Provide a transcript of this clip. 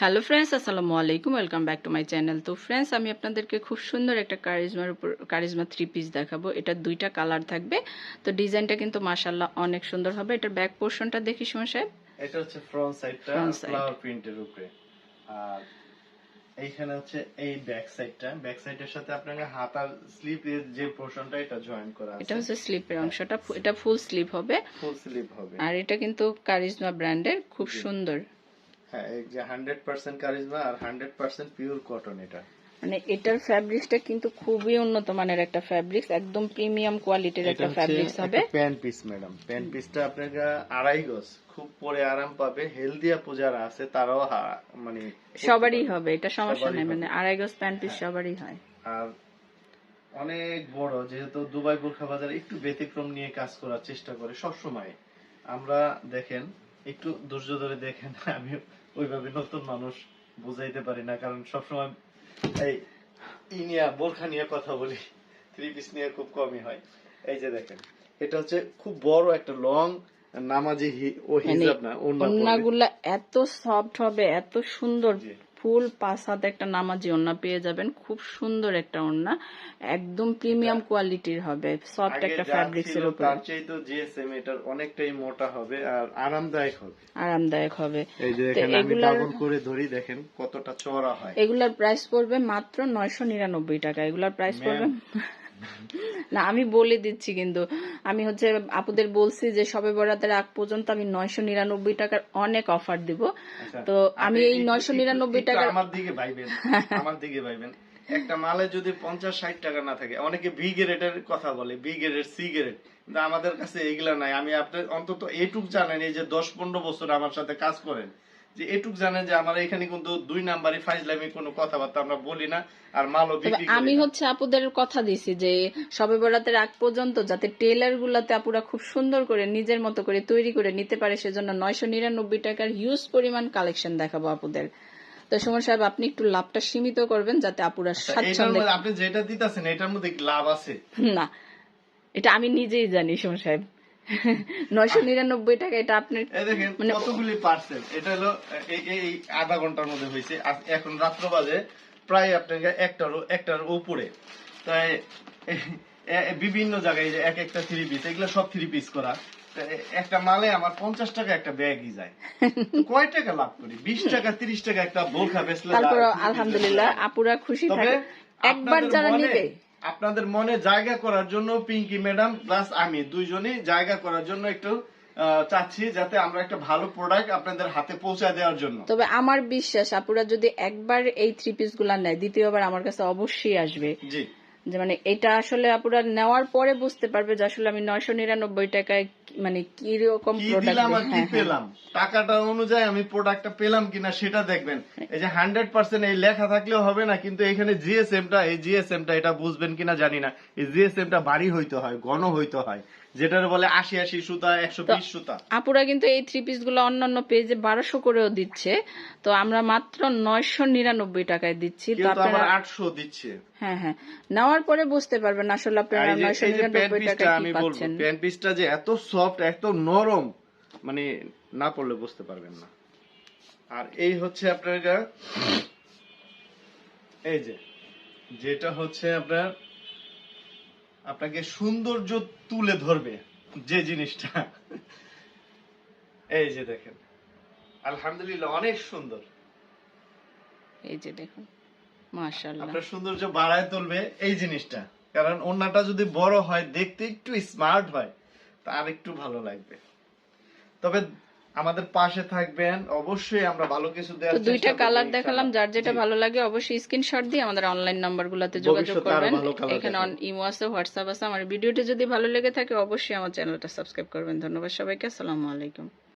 Hello friends আসসালামু আলাইকুম welcome back to my channel তো ফ্রেন্ডস আমি আপনাদেরকে খুব সুন্দর একটা কারিজমার উপর কারিজমা থ্রি পিস দেখাবো। এটা দুইটা কালার থাকবে। তো ডিজাইনটা কিন্তু মাসাল্লাহ অনেক সুন্দর হবে। এটার ব্যাক পোর্শনটা দেখি সময় সাহেব। এটা হচ্ছে ফ্রন্ট সাইডটা. ফ্লাওয়ার প্রিন্টের উপরে। আর এইখানে হচ্ছে এই ব্যাক সাইডটা ব্যাক সাইডের সাথে আপনাকে হাতার স্লিপের যে পোর্শনটা এটা জয়েন করা আছে। এটা হচ্ছে স্লিপের অংশটা। এটা ফুল স্লিপ হবে। ফুল স্লিপ হবে। আর এটা কিন্তু কারিজমা ব্র্যান্ডের খুব সুন্দর। হ্যাঁ এই যে হান্ড্রেড পার্সেন্ট কারিজমা আর হান্ড্রেড পার্সেন্ট পিওর কটন এটা। মানে এটার ফ্যাব্রিক্সটা কিন্তু খুবই উন্নত মানের একটা ফ্যাব্রিক্স একদম প্রিমিয়াম কোয়ালিটির একটা ফ্যাব্রিক্স হবে। প্যান্ট পিস ম্যাডাম প্যান্ট পিসটা আড়াই গজ খুব পরে আরাম পাবে। হেলদি আপু যারা আছে তারাও মানে সবারই হবে এটা সমস্যা নেই মানে আড়াই গজ প্যান্ট পিস সবারই হয়। আর অনেক বড় যেহেতু দুবাই বোরখা বাজারে একটু ব্যতিক্রম নিয়ে কাজ করার চেষ্টা করে সব সময় আমরা দেখেন একটু ধৈর্য ধরে দেখেন আমি ওইভাবে নতুন মানুষ বুঝাইতে পারি না কারণ সবসময় এই ই নিয়ে বোরখা নিয়ে কথা বলি থ্রি পিস নিয়ে খুব কমই হয় এই যে দেখেন এটা হচ্ছে খুব বড় একটা লং নামাজি ও মানে হিজাব না। ওন্নাগুলা এত সফট হবে এত সুন্দর। ফুল পাঁচ হাতে একটা নামাজি ওনা পেয়ে যাবেন। খুব সুন্দর একটা ওনা একদম প্রিমিয়াম কোয়ালিটির হবে। সফট একটা ফ্যাব্রিক্স এর উপর। তার চাইতে জিএসএম এটার অনেকটাই মোটা হবে আর আরামদায়ক হবে। আরামদায়ক হবে। এই যে দেখেন আমি ডাবল করে ধরি দেখেন কতটা চওড়া হয়। এগুলার প্রাইস পড়বে মাত্র নয়শো নিরানব্বই টাকা। এগুলার প্রাইস পড়বে না আমি বলে দিচ্ছি কিন্তু। আমি হচ্ছে আপুদের বলছি যে সবে বরাতের আগ পর্যন্ত আমি নয়শো নিরানব্বই টাকার অনেক অফার দিব। আচ্ছা, তো আমি এই নয়শো নিরানব্বই টাকার আমার দিকে ভাইবেন আমার দিকে ভাইবেন। একটা মালে যদি পঞ্চাশ ষাট টাকা না থাকে অনেকে বি গ্রেডের কথা বলে বি গ্রেড সি গ্রেড। কিন্তু আমাদের কাছে এগুলা নাই। আমি আপনার অন্তত এটুক জানেন এই যে দশ পনেরো বছর আমার সাথে কাজ করেন যে এটুক জানেন যে আমার এখানে কিন্তু দুই নাম্বারই ফাইজলামি কোনো কথাবার্তা আমরা বলি না আর মালও বিক্রি আমি। হচ্ছে আপুদের কথা দিছি যে সবে বরাতের আগ পর্যন্ত যাতে টেলার গুলাতে আপুরা খুব সুন্দর করে নিজের মতো করে তৈরি করে নিতে পারে সেজন্য নয়শো নিরানব্বই টাকার হিউজ পরিমাণ কালেকশন দেখাবো আপুদের। তো সুমন সাহেব আপনি একটু লাভটা সীমিত করবেন যাতে আপুরা আচ্ছা, স্বাচ্ছন্দ্যে আপনি যেটা দিতেছেন এটার মধ্যে লাভ আছে? না এটা আমি নিজেই জানি সুমন সাহেব। নয়শো নিরানব্বই টাকা এটা আপনার মানে কতগুলি পার্সেল এটা হলো এই- আধা ঘণ্টার মধ্যে হয়েছে। এখন রাত্র বাজে প্রায় আপনাকে একটার একটার উপরে। তাই বিভিন্ন জায়গায় যে এক একটা থ্রি পিস এগুলো সব থ্রি পিস করা। একটা মালে আমার পঞ্চাশ টাকা একটা ব্যাগই যায়। কয় টাকা লাভ করি? বিশ টাকা তিরিশ টাকা একটা বোরখা বেচলে তারপর আলহামদুলিল্লাহ আপুরা খুশি থাকে। একবার যারা নিবে আপনাদের মনে জায়গা করার জন্য পিঙ্কি ম্যাডাম প্লাস আমি দুইজনই জায়গা করার জন্য একটু চাচ্ছি যাতে আমরা একটা ভালো প্রোডাক্ট আপনাদের হাতে পৌঁছে দেওয়ার জন্য। তবে আমার বিশ্বাস আপুরা যদি একবার এই থ্রি পিসগুলা নেয় দ্বিতীয়বার আমার কাছে অবশ্যই আসবে। জি। যে মানে এটা আসলে আপনারা নেওয়ার পরে বুঝতে পারবে যে আসলে আমি নয়শো নিরানব্বই টাকায় মানে কি রকম আর কি পেলাম? টাকাটা অনুযায়ী আমি প্রোডাক্টটা পেলাম কিনা সেটা দেখবেন। এই যে হান্ড্রেড পার্সেন্ট এই লেখা থাকলেও হবে না কিন্তু এখানে জিএসএম টা এই জিএসএম টা এটা বুঝবেন কিনা জানি না। এই জিএসএম টা ভারী হইতে হয় ঘন হইতে হয়। যেটার বলে আশি আশি সুতা একশো বিশ সুতা। আপুরা কিন্তু এই থ্রি পিসগুলো অন্যান্য পেজে বারোশো করেও দিচ্ছে। তো আমরা মাত্র নয়শো নিরানব্বই টাকায় দিচ্ছি। আটশো দিচ্ছে। হ্যাঁ হ্যাঁ। নেওয়ার পরে বুঝতে পারবেন আসলে আপনারা নয়শো এই যে প্যান্ট নিরানব্বই টাকায় আমি বলব প্যান্ট পিসটা যে এত সফট এত নরম মানে না পড়লে বুঝতে পারবেন না। আর এই হচ্ছে আপনার এই যে যেটা হচ্ছে আপনার আপনাকে সৌন্দর্য তুলে ধরবে যে জিনিসটা। এই যে দেখেন। আলহামদুলিল্লাহ অনেক সুন্দর। এই যে দেখুন মাশাল্লাহ আপনার সৌন্দর্য বাড়ায় তুলবে এই জিনিসটা। কারণ ওনাটা যদি বড় হয় দেখতে একটু স্মার্ট হয় তার একটু ভালো লাগবে। তবে আমাদের পাশে থাকবেন। অবশ্যই আমরা ভালো কিছু দেওয়ার দুইটা চেষ্টা করব, কালার দেখালাম যার যেটা ভালো লাগে অবশ্যই স্ক্রিনশট দিয়ে আমাদের অনলাইন নাম্বারগুলোতে যোগাযোগ করবেন। এখানে অন ইমো আছে হোয়াটসঅ্যাপ আছে আমার ভিডিওটি যদি ভালো লেগে থাকে অবশ্যই আমার চ্যানেলটা সাবস্ক্রাইব করবেন। ধন্যবাদ সবাইকে আসসালামু আলাইকুম।